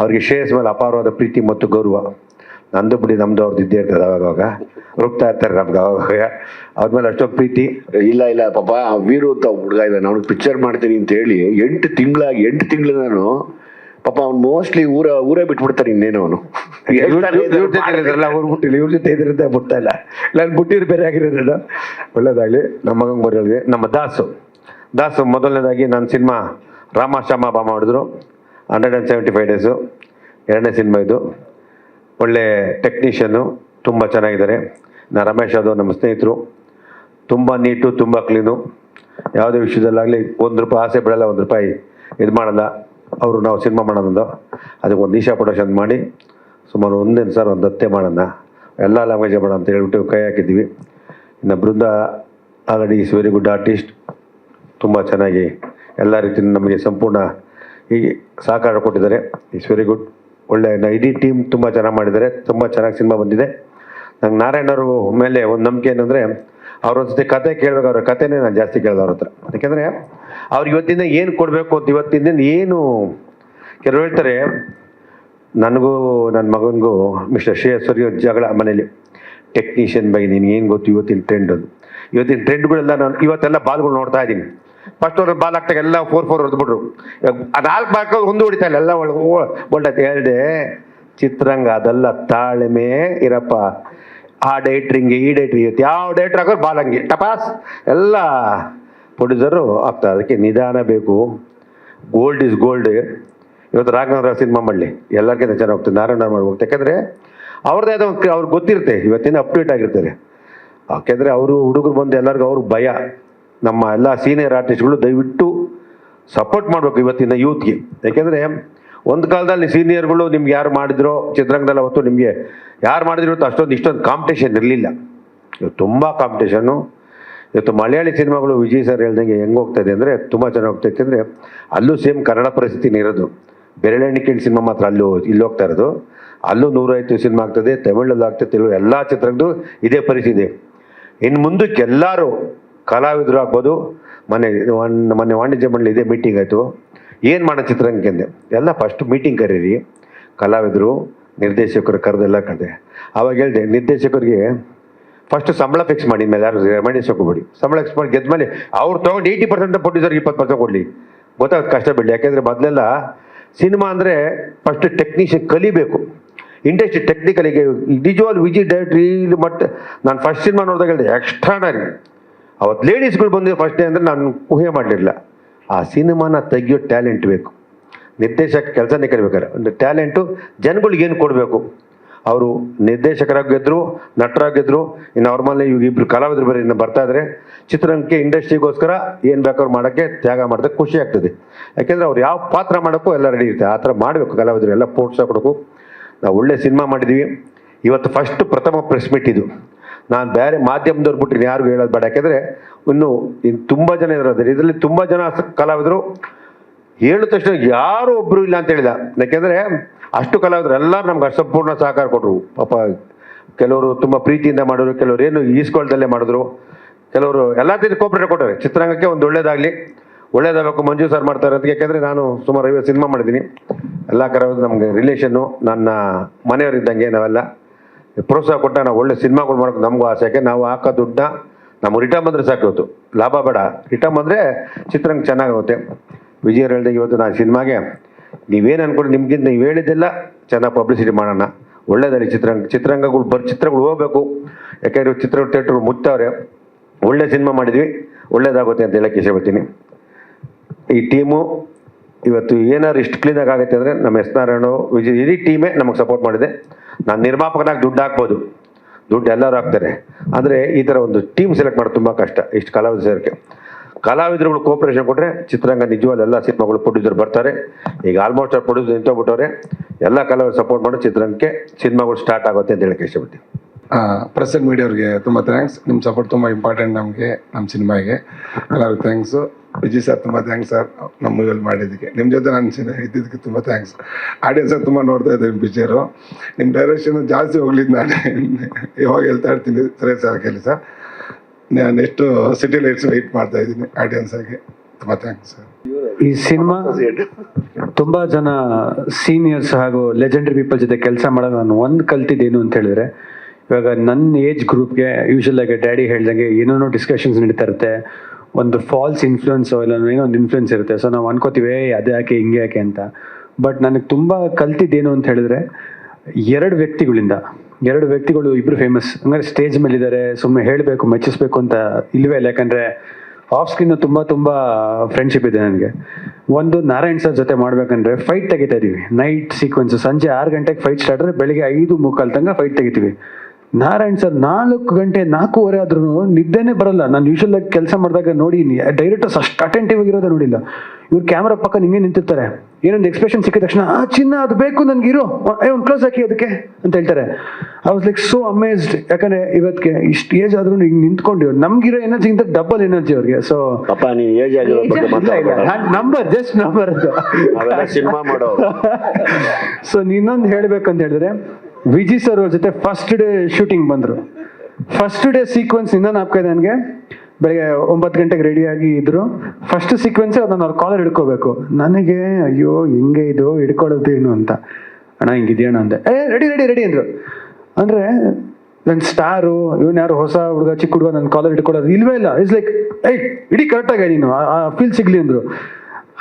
ಅವರಿಗೆ ಶ್ರೇಯಸ್ ಮೇಲೆ ಅಪಾರವಾದ ಪ್ರೀತಿ ಮತ್ತು ಗೌರವ. ನಂದು ಬಿಡಿ ನಮ್ದು ಅವ್ರದ್ದು ಇದ್ದೇ ಇರ್ತದೆ ಅವಾಗ ಅವಾಗ. ಇರ್ತಾರೆ ನಮ್ಗೆ ಅವಾಗ ಅವ್ರ ಮೇಲೆ ಅಷ್ಟೊಂದು ಪ್ರೀತಿ.
ಇಲ್ಲ ಇಲ್ಲ ಪಾಪ ಆ ವೀರು ಅಂತ ಹುಡುಗ ಇದ್ದಾನೆ. ಅವ್ನಿಗೆ ಪಿಕ್ಚರ್ ಮಾಡ್ತೀನಿ ಅಂತ ಹೇಳಿ ಎಂಟು ತಿಂಗಳಾಗಿ ಎಂಟು ತಿಂಗಳು ನಾನು ಪಾಪ ಅವ್ನು ಮೋಸ್ಟ್ಲಿ ಊರ ಊರೇ ಬಿಟ್ಬಿಡ್ತಾರೆ ಇನ್ನೇನು ಅವನು.
ಇವ್ರ ಜೊತೆ ಇದ್ರಲ್ಲ ಅವ್ರು ಬಿಟ್ಟಿಲ್ಲ ಇವ್ರ ಜೊತೆ ಇದ್ರಿಂದ ಬಿಡ್ತಾ ಇಲ್ಲ. ನಾನು ಬಿಟ್ಟಿದ್ರು ಬೇರೆ ಆಗಿರೋದಿಲ್ಲ. ಒಳ್ಳೇದಾಗಲಿ ನಮ್ಮ ಮಗಂಗೆ ಬರೋದಿದೆ ನಮ್ಮ ದಾಸು. ದಾಸು ಮೊದಲನೇದಾಗಿ ನನ್ನ ಸಿನಿಮಾ ರಾಮ ಬಾಮ ಮಾಡಿದ್ರು. Hundred and seventy five days ಎರಡನೇ ಸಿನಿಮಾ ಇದು. ಒಳ್ಳೆ ಟೆಕ್ನಿಷಿಯನ್ನು ತುಂಬ ಚೆನ್ನಾಗಿದ್ದಾರೆ. ನಾ ರಮೇಶ್ ಯಾದವ್ ನಮ್ಮ ಸ್ನೇಹಿತರು. ತುಂಬ ನೀಟು, ತುಂಬ ಕ್ಲೀನು ಯಾವುದೇ ವಿಷಯದಲ್ಲಾಗಲಿ ಒಂದು ರೂಪಾಯಿ ಆಸೆ ಬಿಡಲ್ಲ ಒಂದು ರೂಪಾಯಿ ಇದು ಮಾಡಲ್ಲ. ಅವರು ನಾವು ಸಿನಿಮಾ ಮಾಡೋದಂದು. ಅದಕ್ಕೆ ಒಂದು ಈಶಾ ಪ್ರೊಡಕ್ಷನ್ ಮಾಡಿ. ಸುಮಾರು ಒಂದೇನು ಸರ್, ಒಂದು ಹತ್ತೆ ಮಾಡೋಣ. ಎಲ್ಲ ಲ್ಯಾಂಗ್ವೇಜ್ ಮಾಡೋಣ ಅಂತ ಹೇಳ್ಬಿಟ್ಟು ಕೈ ಹಾಕಿದ್ದೀವಿ. ಇನ್ನು Brinda already is very good artist ತುಂಬ ಚೆನ್ನಾಗಿ ಎಲ್ಲ ರೀತಿಯಿಂದ ನಮಗೆ ಸಂಪೂರ್ಣ ಈ ಸಹಕಾರ ಕೊಟ್ಟಿದ್ದಾರೆ. ಇಟ್ಸ್ ವೆರಿ ಗುಡ್ ಒಳ್ಳೆ ಇಡೀ ಟೀಮ್ ತುಂಬ ಚೆನ್ನಾಗಿ ಮಾಡಿದ್ದಾರೆ. ತುಂಬ ಚೆನ್ನಾಗಿ ಸಿನಿಮಾ ಬಂದಿದೆ. ನಂಗೆ ನಾರಾಯಣರು ಮೇಲೆ ಒಂದು ನಂಬಿಕೆ ಏನಂದರೆ ಅವ್ರ ಜೊತೆ ಕತೆ ಕೇಳಬೇಕು ಅವ್ರ ಕತೆನೇ ನಾನು ಜಾಸ್ತಿ ಕೇಳಿದೆ ಅವ್ರ ಹತ್ರ. ಯಾಕೆಂದರೆ ಅವ್ರು ಇವತ್ತಿಂದ ಏನು ಕೊಡಬೇಕು ಅಂತ ಇವತ್ತಿಂದ ಏನು ಕೆಲವು ಹೇಳ್ತಾರೆ, ನನಗೂ ನನ್ನ ಮಗನಿಗೂ ಮಿಸ್ಟರ್ ಶ್ರೇಯಸ್ವರಿ ಜಗಳ ಮನೇಲಿ. ಟೆಕ್ನಿಷಿಯನ್ ಬಗ್ಗೆ ನೀನು, ಏನು ಗೊತ್ತು ಇವತ್ತಿನ ಟ್ರೆಂಡ್ ಅದು. ಇವತ್ತಿನ ಟ್ರೆಂಡ್ಗಳೆಲ್ಲ ನಾನು ಇವತ್ತೆಲ್ಲ ಬಾಲ್ಗಳು ನೋಡ್ತಾ ಇದ್ದೀನಿ. ಫಸ್ಟ್ ಅವ್ರ ಬಾಲ್ ಎಲ್ಲ ಫೋರ್ ಫೋರ್ ಹೊಡೆದ್ಬಿಟ್ರು. ನಾಲ್ಕು ಬಾಲ್ಕ ಒಂದು ಹೊಡಿತಾ ಇಲ್ಲ, ಎಲ್ಲ ಒಳ್ಳೆ ಹೇಳಿದೆ ಚಿತ್ರಂಗ ಅದೆಲ್ಲ ತಾಳ್ಮೆ ಇರಪ್ಪ. ಆ ಡೈಟ್ರಿಂಗ್ ಈ ಡೇಟ್ರಿಂಗ್ ಇವತ್ತು ಯಾವ ಡೈಟ್ರ್ ಹಾಕೋರು ಬಾಲ್ ಹಂಗೆ. ಟಪಾಸ್. ಎಲ್ಲ ಪ್ರೊಡ್ಯೂಸರು ಆಗ್ತಾ ಅದಕ್ಕೆ ನಿಧಾನ ಬೇಕು. ಗೋಲ್ಡ್ ಇಸ್ ಗೋಲ್ಡ್ ಇವತ್ತು ರಾಘವೇಂದ್ರ ಸಿನಿಮಾ ಮಾಡಲಿ. ಎಲ್ಲರಿಗಿಂತ ಚೆನ್ನಾಗಿ ಹೋಗ್ತದೆ. ನಾರಾಯಣ ಮಾಡಿ ಹೋಗ್ತದೆ ಯಾಕಂದರೆ ಅವ್ರದ್ದೇ ಆದ ಅವ್ರಿಗೆ ಗೊತ್ತಿರುತ್ತೆ. ಇವತ್ತಿನ ಅಪ್ಡೇಟ್ ಆಗಿರ್ತಾರೆ. ಯಾಕೆಂದರೆ ಅವರು ಹುಡುಗರು ಬಂದು ಎಲ್ಲರಿಗೂ ಅವ್ರಿಗೆ ಭಯ. ನಮ್ಮ ಎಲ್ಲ ಸೀನಿಯರ್ ಆರ್ಟಿಸ್ಟ್ಗಳು ದಯವಿಟ್ಟು ಸಪೋರ್ಟ್ ಮಾಡಬೇಕು ಇವತ್ತಿನ ಯೂತ್ಗೆ ಯಾಕೆಂದರೆ ಒಂದು ಕಾಲದಲ್ಲಿ ಸೀನಿಯರ್ಗಳು ನಿಮ್ಗೆ ಯಾರು ಮಾಡಿದ್ರೋ, ಚಿತ್ರರಂಗದಲ್ಲಿ ಅವತ್ತು ನಿಮಗೆ ಯಾರು ಮಾಡಿದ್ರು ಅಷ್ಟೊಂದು ಇಷ್ಟೊಂದು ಕಾಂಪಿಟೇಷನ್ ಇರಲಿಲ್ಲ. ಇವತ್ತು ತುಂಬ ಕಾಂಪಿಟೇಷನ್ನು ಇವತ್ತು ಮಲಯಾಳಿ ಸಿನಿಮಾಗಳು ವಿಜಯ್ ಸರ್ ಹೇಳ್ದಂಗೆ ಹೆಂಗೆ ಹೋಗ್ತಾ ಇದೆ ಅಂದರೆ ತುಂಬ ಚೆನ್ನಾಗಿ ಹೋಗ್ತಾ ಇತ್ತು ಅಂದರೆ ಅಲ್ಲೂ ಸೇಮ್ ಕನ್ನಡ ಪರಿಸ್ಥಿತಿನೇ ಇರೋದು. ಬೆರಳೆಣಿಕೆ ಸಿನಿಮಾ ಮಾತ್ರ ಅಲ್ಲೂ ಇಲ್ಲಿ ಹೋಗ್ತಾ ಇರೋದು. ಅಲ್ಲೂ ನೂರೈವತ್ತು ಸಿನಿಮಾ ಆಗ್ತದೆ ತಮಿಳಲ್ಲಿ ಆಗ್ತದೆ ತೆಲುಗು ಎಲ್ಲ ಚಿತ್ರದ್ದು ಇದೇ ಪರಿಸ್ಥಿತಿ ಇನ್ನು ಮುಂದಕ್ಕೆ ಎಲ್ಲರೂ ಕಲಾವಿದರು ಆಗ್ಬೋದು ಮೊನ್ನೆ ಒನ್ ಮೊನ್ನೆ ವಾಣಿಜ್ಯ ಮಂಡಳಿ ಇದೆ ಮೀಟಿಂಗ್ ಆಯಿತು. ಏನು ಮಾಡೋ ಚಿತ್ರರಂಗಕ್ಕೆ ಅಂದೆ? ಎಲ್ಲ ಫಸ್ಟ್ ಮೀಟಿಂಗ್ ಕರೀರಿ. ಕಲಾವಿದರು, ನಿರ್ದೇಶಕರು ಕರೆದೆಲ್ಲ ಕರೆದೆ. ಅವಾಗ ಹೇಳಿದೆ, ನಿರ್ದೇಶಕರಿಗೆ ಫಸ್ಟ್ ಸಂಬಳ ಫಿಕ್ಸ್ ಮಾಡಿ ಮೇಲೆ ಯಾರು ರೆಮೈಂಡೇಶ್ ಹೋಗ್ಬಿಡಿ ಸಂಬಳ ಫಿಕ್ಸ್ ಮಾಡಿ ಗೆದ್ಮೇಲೆ ಅವ್ರು ತೊಗೊಂಡು ಏಯ್ಟಿ ಪರ್ಸೆಂಟ್ ಪ್ರೊಡ್ಯೂಸರ್ಗೆ ಇಪ್ಪತ್ತು ಪರ್ಸೆಂಟ್ ಕೊಡಲಿ. ಗೊತ್ತಾಗುತ್ತೆ ಕಷ್ಟ ಬಿಡಲಿ. ಯಾಕೆಂದರೆ ಮೊದಲೆಲ್ಲ ಸಿನಿಮಾ ಅಂದರೆ ಫಸ್ಟ್ ಟೆಕ್ನಿಷಿಯನ್ ಕಲಿಬೇಕು. ಇಂಡಸ್ಟ್ರಿ ಟೆಕ್ನಿಕಲಿಗೆ ನಿಜವಾದ ವಿಜಿ ಡೈರೆಕ್ಟ್ರಿ ಇಲ್ಲಿ ನಾನು ಫಸ್ಟ್ ಸಿನಿಮಾ ನೋಡಿದಾಗ ಹೇಳಿದೆ ಎಕ್ಸ್ಟ್ರಾನರಿ ಅವತ್ತು ಲೇಡೀಸ್ಗಳು ಬಂದಿದ್ದು ಫಸ್ಟ್ ಡೇ ಅಂದರೆ ನಾನು ಊಹೆ ಮಾಡಲಿಲ್ಲ. ಆ ಸಿನಿಮಾನ ತೆಗಿಯೋ ಟ್ಯಾಲೆಂಟ್ ಬೇಕು. ನಿರ್ದೇಶಕ ಕೆಲಸನೇ ಕರಿಬೇಕಾರೆ ಒಂದು ಟ್ಯಾಲೆಂಟು ಜನಗಳಿಗೆ ಏನು ಕೊಡಬೇಕು? ಅವರು ನಿರ್ದೇಶಕರಾಗಿ ನಟರಾಗಿದ್ದರು ನಟರಾಗಿ ಗೆದ್ದರು ಇನ್ನು ಅವ್ರ ಮೇಲೆ ಇವಾಗ ಇಬ್ಬರು ಕಲಾವಿದರು ಬರೀ ಇನ್ನು ಬರ್ತಾ ಇದ್ದಾರೆ ಚಿತ್ರರಂಗಕ್ಕೆ ಇಂಡಸ್ಟ್ರಿಗೋಸ್ಕರ ಏನು ಬೇಕಾದ್ರು ಮಾಡೋಕ್ಕೆ ತ್ಯಾಗ ಮಾಡಿದ್ರೆ ಖುಷಿ ಆಗ್ತದೆ. ಯಾಕೆಂದರೆ ಅವ್ರು ಯಾವ ಪಾತ್ರ ಮಾಡೋಕ್ಕೂ ಎಲ್ಲ ರೆಡಿ ಇರುತ್ತೆ. ಆ ಥರ ಮಾಡಬೇಕು ಕಲಾವಿದರು ಎಲ್ಲ ಪ್ರೋತ್ಸಾಹ ಕೊಡಬೇಕು ನಾವು ಒಳ್ಳೆ ಸಿನಿಮಾ ಮಾಡಿದ್ವಿ ಇವತ್ತು ಫಸ್ಟ್ ಪ್ರಥಮ ಪ್ರೆಸ್ ಮೀಟ್ ಇದು. ನಾನು ಬೇರೆ ಮಾಧ್ಯಮದವ್ರು ಬಿಟ್ಟರೆ ಯಾರಿಗೂ ಹೇಳೋದು ಬೇಡ. ಯಾಕೆಂದರೆ ಇನ್ನು ಇನ್ನು ತುಂಬ ಜನ ಇರೋದು ಇದರಲ್ಲಿ ತುಂಬ ಜನ ಕಲಾವಿದರು. ಹೇಳಿದ ತಕ್ಷಣ ಯಾರು ಒಬ್ಬರು ಇಲ್ಲ ಅಂತ ಹೇಳಿದ. ಯಾಕೆಂದರೆ ಅಷ್ಟು ಕಲಾವಿದರು, ಎಲ್ಲರೂ ನಮ್ಗೆ ಅಸಂಪೂರ್ಣ ಸಂಪೂರ್ಣ ಸಹಕಾರ ಕೊಟ್ಟರು ಪಾಪ ಕೆಲವರು ತುಂಬ ಪ್ರೀತಿಯಿಂದ ಮಾಡಿದ್ರು, ಕೆಲವರು ಏನು ಈಸ್ಕೊಳ್ದಲ್ಲೇ ಮಾಡಿದ್ರು. ಕೆಲವರು ಎಲ್ಲ ರೀತಿ ಕೋಪರೇಟ್ ಕೊಟ್ಟರೆ ಚಿತ್ರರಂಗಕ್ಕೆ ಒಂದು ಒಳ್ಳೇದಾಗಲಿ. ಒಳ್ಳೇದಾಗಬೇಕು, ಮಂಜು ಸರ್ ಮಾಡ್ತಾರೆ ಅಂತ. ಯಾಕೆಂದರೆ ನಾನು ಸುಮಾರು ಐವತ್ತು ಸಿನಿಮಾ ಮಾಡಿದ್ದೀನಿ. ಎಲ್ಲ ಕಲಾವಿದರು ನಮಗೆ ರಿಲೇಷನ್ನು ನನ್ನ ಮನೆಯವರಿದ್ದಂಗೆ ನಾವೆಲ್ಲ. ಪ್ರೋತ್ಸಾಹ ಕೊಟ್ಟ ನಾವು ಒಳ್ಳೆ ಸಿನಿಮಾಗಳು ಮಾಡೋಕೆ ನಮಗೂ ಆಸೆ. ಯಾಕೆ? ನಾವು ಹಾಕೋ ದುಡ್ಡನ್ನ ನಮ್ಗೆ ರಿಟರ್ನ್ ಬಂದರೆ ಸಾಕು ಇವತ್ತು. ಲಾಭ ಬೇಡ. ರಿಟರ್ನ್ ಬಂದರೆ ಚಿತ್ರಂಗ ಚೆನ್ನಾಗುತ್ತೆ ವಿಜಯರು ಹೇಳಿದೆ ಇವತ್ತು ನಾನು ಸಿನಿಮಾಗೆ ನೀವೇನು ಅನ್ಕೊಂಡು ನಿಮ್ಗಿಂತ ನೀವು ಹೇಳಿದ್ದೆಲ್ಲ. ಚೆನ್ನಾಗಿ ಪಬ್ಲಿಸಿಟಿ ಮಾಡೋಣ. ಒಳ್ಳೇದಲ್ಲಿ ಚಿತ್ರರಂಗ. ಚಿತ್ರರಂಗಗಳು ಬರ್ ಚಿತ್ರಗಳು ಹೋಗ್ಬೇಕು. ಯಾಕೆಂದ್ರೆ ಚಿತ್ರ ಥಿಯೇಟ್ರ್ಗಳು ಮುಚ್ಚವ್ರೆ. ಒಳ್ಳೆ ಸಿನಿಮಾ ಮಾಡಿದ್ವಿ. ಒಳ್ಳೇದಾಗುತ್ತೆ ಅಂತ ಹೇಳಕ್ಕೆ ಇಷ್ಟಪಡ್ತೀನಿ. ಈ ಟೀಮು ಇವತ್ತು ಏನಾದ್ರು ಇಷ್ಟು ಕ್ಲೀನಾಗಿ ಆಗುತ್ತೆ ಅಂದರೆ ನಮ್ಮ ಎಸ್ ನಾರಾಯಣ ವಿಜಯ್ ಇಡೀ ಟೀಮೇ ನಮಗೆ ಸಪೋರ್ಟ್ ಮಾಡಿದೆ. ನಾನು ನಿರ್ಮಾಪಕನಾಗಿ ದುಡ್ಡು ಹಾಕ್ಬೋದು. ದುಡ್ಡು ಎಲ್ಲರೂ ಹಾಕ್ತಾರೆ. ಆದರೆ ಈ ಥರ ಒಂದು ಟೀಮ್ ಸೆಲೆಕ್ಟ್ ಮಾಡೋದು ತುಂಬ ಕಷ್ಟ. ಇಷ್ಟು ಕಲಾವಿದ ಸೇರಿಕೆ ಕಲಾವಿದರುಗಳು ಕೋಪರೇಷನ್ ಕೊಟ್ಟರೆ ಚಿತ್ರರಂಗ ನಿಜವಾದ ಎಲ್ಲ ಸಿನಿಮಾಗಳು ಪ್ರೊಡ್ಯೂಸರ್ ಬರ್ತಾರೆ. ಈಗ ಆಲ್ಮೋಸ್ಟ್ ಅವ್ರು ಪ್ರೊಡ್ಯೂಸರ್ ನಿಂತೋಗ್ಬಿಟ್ಟವ್ರೆ ಎಲ್ಲ ಕಲಾವಿದರು ಸಪೋರ್ಟ್ ಮಾಡಿ ಚಿತ್ರರಂಗಕ್ಕೆ ಸಿನಿಮಾಗಳು ಸ್ಟಾರ್ಟ್ ಆಗುತ್ತೆ ಅಂತ ಹೇಳಕ್ಕೆ ಇಷ್ಟಪಡ್ತೀನಿ.
ಪ್ರೆಸ್ ಅಂಡ್ ಮೀಡಿಯವ್ರಿಗೆ ತುಂಬ ಥ್ಯಾಂಕ್ಸ್ ನಿಮ್ಮ ಸಪೋರ್ಟ್ ತುಂಬ ಇಂಪಾರ್ಟೆಂಟ್ ನಮಗೆ ನಮ್ಮ ಸಿನಿಮಾಗೆ. ಎಲ್ಲರಿಗೂ ಥ್ಯಾಂಕ್ಸು ವಿಜಯ್ ಸರ್ ತುಂಬ ಥ್ಯಾಂಕ್ಸ್ ಸರ್ ನಮ್ಮ ಮೂವಿಯಲ್ಲಿ ಮಾಡಿದ್ದಕ್ಕೆ. ನಿಮ್ಮ ಜೊತೆ ನಾನು ಸಿನಿಮಾ ಇದ್ದಿದ್ದಕ್ಕೆ ತುಂಬ ಥ್ಯಾಂಕ್ಸ್ ಆಡಿಯನ್ಸ್ ತುಂಬ ನೋಡ್ತಾ ಇದ್ದೀನಿ ಪಿಕ್ಚರು ನಿಮ್ಮ ಡೈರೆಕ್ಷನ್ ಜಾಸ್ತಿ ಹೋಗ್ಲಿದ್ದು ನಾನು. ಯಾವಾಗ ಹೇಳ್ತಾ ಇರ್ತೀನಿ ಸರಿ ಸರ್ ಕೇಳಿ sir next city lights wait ಮಾಡ್ತಾ ಇದ್ದೀನಿ ಆಡಿಯನ್ಸ್ ಆಗಿ. ತುಂಬ ಥ್ಯಾಂಕ್ಸ್ ಸರ್
ಈ ಸಿನಿಮಾ ತುಂಬ ಜನ ಸೀನಿಯರ್ಸ್ ಹಾಗೂ ಲೆಜೆಂಡರಿ ಪೀಪಲ್ ಜೊತೆ ಕೆಲಸ ಮಾಡೋದು ನಾನು ಒಂದು ಕಲ್ತಿದ್ದೇನು ಅಂತ ಹೇಳಿದ್ರೆ ಇವಾಗ ನನ್ನ ಏಜ್ ಗ್ರೂಪ್ಗೆ ಯೂಶಲ್ ಆಗಿ ಡ್ಯಾಡಿ ಹೇಳ್ದಂಗೆ ಏನೇನೋ ಡಿಸ್ಕಷನ್ಸ್ ನಡೀತಾ ಇರುತ್ತೆ. ಒಂದು ಫಾಲ್ಸ್ ಇನ್ಫ್ಲುಯೆನ್ಸೋ ಇಲ್ಲ ಏನೋ ಒಂದು ಇನ್ಫ್ಲುಯೆನ್ಸ್ ಇರುತ್ತೆ. ಸೊ ನಾವು ಅನ್ಕೋತೀವಿ "ಏ, ಅದೇ ಯಾಕೆ ಹಿಂಗೆ ಯಾಕೆ ಅಂತ. ಬಟ್ ನನಗೆ ತುಂಬ ಕಲ್ತಿದ್ದೇನು ಅಂತ ಹೇಳಿದ್ರೆ ಎರಡು ವ್ಯಕ್ತಿಗಳಿಂದ ಎರಡು ವ್ಯಕ್ತಿಗಳು ಇಬ್ರು ಫೇಮಸ್ ಅಂದರೆ ಸ್ಟೇಜ್ ಮೇಲೆ ಇದ್ದಾರೆ ಸುಮ್ಮನೆ ಹೇಳಬೇಕು ಮೆಚ್ಚಿಸ್ಬೇಕು ಅಂತ ಇಲ್ವೇ ಇಲ್ಲ. ಯಾಕಂದರೆ ಆಫ್ ಸ್ಕ್ರೀನ್ ತುಂಬಾ ತುಂಬಾ ಫ್ರೆಂಡ್ಶಿಪ್ ಇದೆ ನನಗೆ. ಒಂದು ನಾರಾಯಣ್ ಸರ್ ಜೊತೆ ಮಾಡ್ಬೇಕಂದ್ರೆ ಫೈಟ್ ತೆಗಿತಾ ಇದೀವಿ. ನೈಟ್ ಸೀಕ್ವೆನ್ಸ್ ಸಂಜೆ ಆರು ಗಂಟೆಗೆ ಫೈಟ್ ಸ್ಟಾರ್ಟ್ ಆದ್ರೆ ಬೆಳಿಗ್ಗೆ ಐದು ಮುಕ್ಕಾಲ್ ತನಕ ಫೈಟ್ ತೆಗಿತೀವಿ. ನಾರಾಯಣ್ ಸರ್ ನಾಲ್ಕು ಗಂಟೆ ನಾಲ್ಕೂವರೆ ಆದ್ರೂ ನಿದ್ದೆನೇ ಬರಲ್ಲ. ನಾನು ಯೂಶಲ್ ಆಗಿ ಕೆಲಸ ಮಾಡಿದಾಗ ನೋಡಿ ಡೈರೆಕ್ಟರ್ಸ್ ಅಷ್ಟು ಅಟೆಂಟಿವ್ ಆಗಿರೋದೇ ನೋಡಿಲ್ಲ. ಇವ್ರು ಕ್ಯಾಮ್ರಾ ಪಕ್ಕ ನಿಂಗೆ ನಿಂತಿರ್ತಾರೆ. ಏನೊಂದು ಎಕ್ಸ್ಪ್ರೆಷನ್ ಸಿಕ್ಕಿದ ತಕ್ಷಣ ಆ ಚಿನ್ನ ಅದು ಬೇಕು ನನ್ಗೆ ಇರೋ. ಏ ಒಂದು ಕ್ಲೋಸ್ ಹಾಕಿ ಅದಕ್ಕೆ ಅಂತ ಹೇಳ್ತಾರೆ. I was like so amazed ಯಾಕಂದ್ರೆ ಇವತ್ತಿಗೆ ಇಷ್ಟು ಏಜ್ ಆದ್ರೂ ಹಿಂಗೆ ನಿಂತ್ಕೊಂಡು ನಮ್ಗಿರೋ ಎನರ್ಜಿಗಿಂತ ಡಬಲ್ ಎನರ್ಜಿ ಅವ್ರಿಗೆ. ಸೊ
ಪಾಪ ನೀವು ಏಜ್
ನಂಬರ್ ಜಸ್ಟ್ ನಂಬರ್ ಅದು.
ಸಿನಿಮಾ ಮಾಡೋ
ಸೊ ಇನ್ನೊಂದು ಹೇಳ್ಬೇಕಂತ ಹೇಳಿದ್ರೆ ವಿಜಿ ಸರ್ ಅವ್ರ ಜೊತೆ ಫಸ್ಟ್ ಡೇ ಶೂಟಿಂಗ್ ಬಂದ್ರು. ಫಸ್ಟ್ ಡೇ ಸೀಕ್ವೆನ್ಸ್ ಇಂದ ನಾಪ್ಕ ನನಗೆ ಬೆಳಗ್ಗೆ ಒಂಬತ್ತು ಗಂಟೆಗೆ ರೆಡಿಯಾಗಿ ಇದ್ರು. ಫಸ್ಟ್ ಸೀಕ್ವೆನ್ಸ್ ಅದನ್ನ ಅವ್ರ ಕಾಲರ್ ಹಿಡ್ಕೋಬೇಕು. ನನಗೆ ಅಯ್ಯೋ ಹಿಂಗೆ ಇದು ಹಿಡ್ಕೊಳ್ಳೋದೇನು ಅಂತ. ಅಣ್ಣ, ಹಿಂಗಿದೆಯಣ್ಣ ಅಂದೆ. ಏ ರೆಡಿ ರೆಡಿ ರೆಡಿ ಅಂದ್ರು. ಅಂದ್ರೆ ನನ್ನ ಸ್ಟಾರು ಇವನ್ ಯಾರು ಹೊಸ ಹುಡುಗ, ಚಿಕ್ಕ ಹುಡುಗ ನನ್ನ ಕಾಲರ್ ಹಿಡ್ಕೊಳ್ಳೋದು ಇಲ್ವೇ ಇಲ್ಲ. ಇಟ್ಸ್ ಲೈಕ್ ಏಯ್, ಇಡೀ ಕರೆಕ್ಟಾಗಿ ನೀನು. ಆ ಫೀಲ್ ಸಿಗ್ಲಿ ಅಂದ್ರು.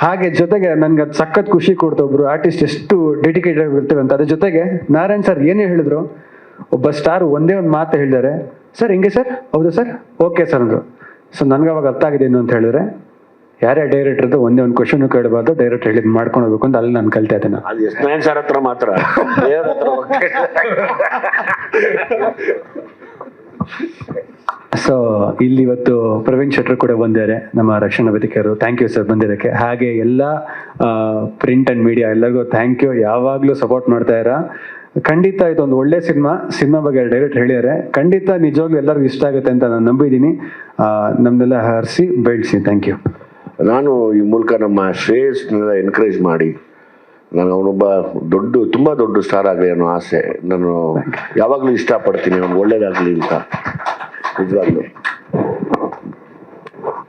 ಹಾಗೆ ಜೊತೆಗೆ ನನ್ಗೆ ಅದು ಸಖತ್ ಖುಷಿ ಕೊಡ್ತು ಒಬ್ರು ಆರ್ಟಿಸ್ಟ್ ಎಷ್ಟು ಡೆಡಿಕೇಟೆಡ್ ಆಗಿರ್ತೇವೆ ಅಂತ. ಅದ್ರ ಜೊತೆಗೆ ನಾರಾಯಣ್ ಸರ್ ಏನೇ ಹೇಳಿದ್ರು ಒಬ್ಬ ಸ್ಟಾರ್ ಒಂದೇ ಒಂದು ಮಾತು ಹೇಳಿದ್ದಾರೆ ಸರ್ ಹಿಂಗೆ ಸರ್ ಹೌದು ಸರ್ ಓಕೆ ಸರ್ ಅಂದ್ರು. ಸೊ ನನ್ಗೆ ಅವಾಗ ಅರ್ಥ ಆಗಿದೆ ಏನು ಅಂತ ಹೇಳಿದ್ರೆ ಯಾರೇ ಡೈರೆಕ್ಟರ್ದು ಒಂದೇ ಒಂದು ಕ್ವಶನ್ ಕೇಳಬಾರ್ದು ಡೈರೆಕ್ಟ್ ಹೇಳಿದ್ ಮಾಡ್ಕೊಂಡು ಹೋಗ್ಬೇಕು ಅಂತ ಅಲ್ಲಿ ನಾನು ಕಲ್ತಾ ಇದ್ದೇನೆ.
ಅದು ಎಸ್ ನಾಯನ್ ಸರ್ ಹತ್ರ ಮಾತ್ರ.
ಸೊ ಇಲ್ಲಿ ಇವತ್ತು ಪ್ರವೀಣ್ ಶೆಟ್ರು ಕೂಡ ಬಂದಿದ್ದಾರೆ, ನಮ್ಮ ರಕ್ಷಣಾ ವೇದಿಕೆಯವರು. ಥ್ಯಾಂಕ್ ಯು ಸರ್ ಬಂದಿರೋಕ್ಕೆ ಹಾಗೆ ಎಲ್ಲ ಪ್ರಿಂಟ್ ಅಂಡ್ ಮೀಡಿಯಾ ಎಲ್ಲರಿಗೂ ಥ್ಯಾಂಕ್ ಯು ಯಾವಾಗಲೂ ಸಪೋರ್ಟ್ ಮಾಡ್ತಾ ಇರ. ಖಂಡಿತ ಇದೊಂದು ಒಳ್ಳೆ ಸಿನಿಮಾ ಸಿನಿಮಾ ಬಗ್ಗೆ ಡೈರೆಕ್ಟ್ ಹೇಳಿದ್ದಾರೆ. ಖಂಡಿತ ನಿಜವಾಗ್ಲೂ ಎಲ್ಲರಿಗೂ ಇಷ್ಟ ಆಗುತ್ತೆ ಅಂತ ನಾನು ನಂಬಿದ್ದೀನಿ. ನಮ್ಮನ್ನೆಲ್ಲ ಹರಿಸಿ, ಬೆಳೆಸಿ. ಥ್ಯಾಂಕ್ ಯು
ನಾನು ಈ ಮೂಲಕ ನಮ್ಮ ಶ್ರೇಯಸ್ನೆಲ್ಲ ಎನ್ಕರೇಜ್ ಮಾಡಿ ನಾನು ಅವನೊಬ್ಬ ದೊಡ್ಡ, ತುಂಬಾ ದೊಡ್ಡ ಸ್ಟಾರ್ ಆಗಲಿ ಅನ್ನೋ ಆಸೆ. ನಾನು ಯಾವಾಗಲೂ ಇಷ್ಟಪಡ್ತೀನಿ ಅವ್ನು ಒಳ್ಳೇದಾಗ್ಲಿ ಅಂತ. ನಿಜವಾಗ್ಲೂ.